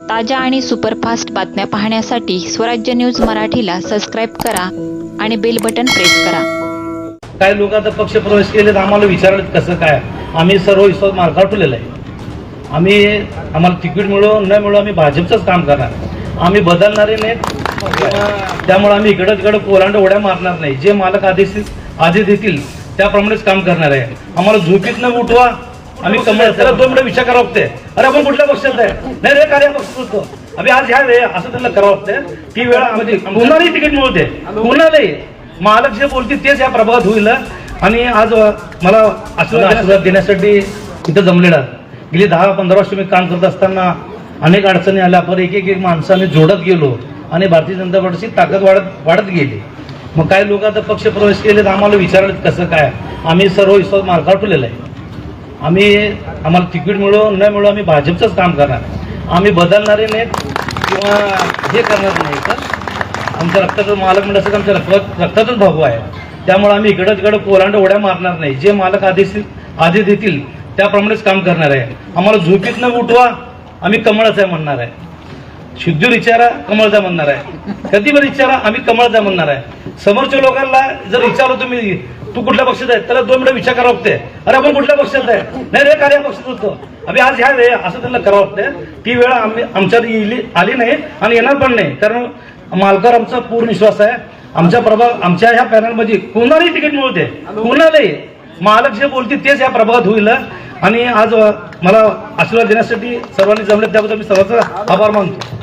ताज्या आणि सुपरफास्ट बातम्या पाहण्यासाठी स्वराज्य न्यूज मराठीला सबस्क्राईब करा आणि बेल बटन प्रेस करा. काही लोक आता पक्ष प्रवेश केले तर आम्हाला विचारलं कसं काय आम्ही सर्व विश्वास मार्गावर ठेवलेला आहे. आम्ही आम्हाला तिकीट मिळो न मिळो आम्ही भाजपचंच काम करणार. आम्ही बदलणारे नाहीत. त्यामुळे आम्ही इकडं तिकडं कोलांड उड्या मारणार नाही. जे मालक आदेश आदेश देतील त्याप्रमाणेच काम करणार आहे. आम्हाला झोपीत न उठवा. आम्ही त्याला दोन मिनिटं विचार करावं लागते अरे आपण कुठल्या पक्षात आहे नाही रे कार्य पक्ष होतो आम्ही आज ह्या वेळ असं त्यांना करावं लागतं ती वेळ आम्ही कुणालाही तिकीट मिळवते कुणालाही. मालक जे बोलतील तेच या प्रभागात होईल. आणि आज मला आशीर्वाद आशीर्वाद देण्यासाठी इथं जमलेला. गेली दहा पंधरा वर्ष मी काम करत असताना अनेक अडचणी आल्या. पण एक एक एक माणसं आम्ही जोडत गेलो. आणि भारतीय जनता पार्टीची ताकद वाढत वाढत गेली. मग काही लोक आता पक्ष प्रवेश केलेत? आम्हाला विचारलं कसं काय? आम्ही सर्व विश्वास मार्गावर ठेवलेला आहे. आम्ही आम्हाला तिकीट मिळो न मिळो आम्ही भाजपचंच काम करणार. आम्ही बदलणारे नाहीत किंवा हे करणार नाही तर आमच्या रक्ताचं मालक म्हणजे असं आमच्या रक्त रक्तातच भागू आहे. त्यामुळे आम्ही इकडं तिकडं पोरांड उड्या मारणार नाही. जे मालक आदेश आदेश देतील त्याप्रमाणेच काम करणार आहे. आम्हाला झोपीत न उठवा आम्ही कमळच आहे म्हणणार आहे. शुद्धीर विचारा कमळचा म्हणणार आहे. कधी पण विचारा आम्ही कमळचा म्हणणार आहे. समोरच्या लोकांना जर विचारलो तुम्ही तू कुठल्या पक्षात आहे? त्याला दोन मिनिटं विचार करावं लागते अरे आपण कुठल्या पक्षात आहे? नाही रे कार्य पक्षात होतो आम्ही आज ह्या वेळ असं त्यांना करावं लागतं ती वेळ आम्ही आमच्यात येली आली नाही आणि येणार पण नाही. कारण मालकावर आमचा पूर्ण विश्वास आहे. आमच्या प्रभाग आमच्या ह्या पॅनलमध्ये कोणालाही तिकीट मिळवते कोणालाही. मालक जे बोलतील तेच या प्रभागात होईल. आणि आज मला आशीर्वाद देण्यासाठी सर्वांनी जमले त्याबद्दल मी सर्वांचा आभार मानतो.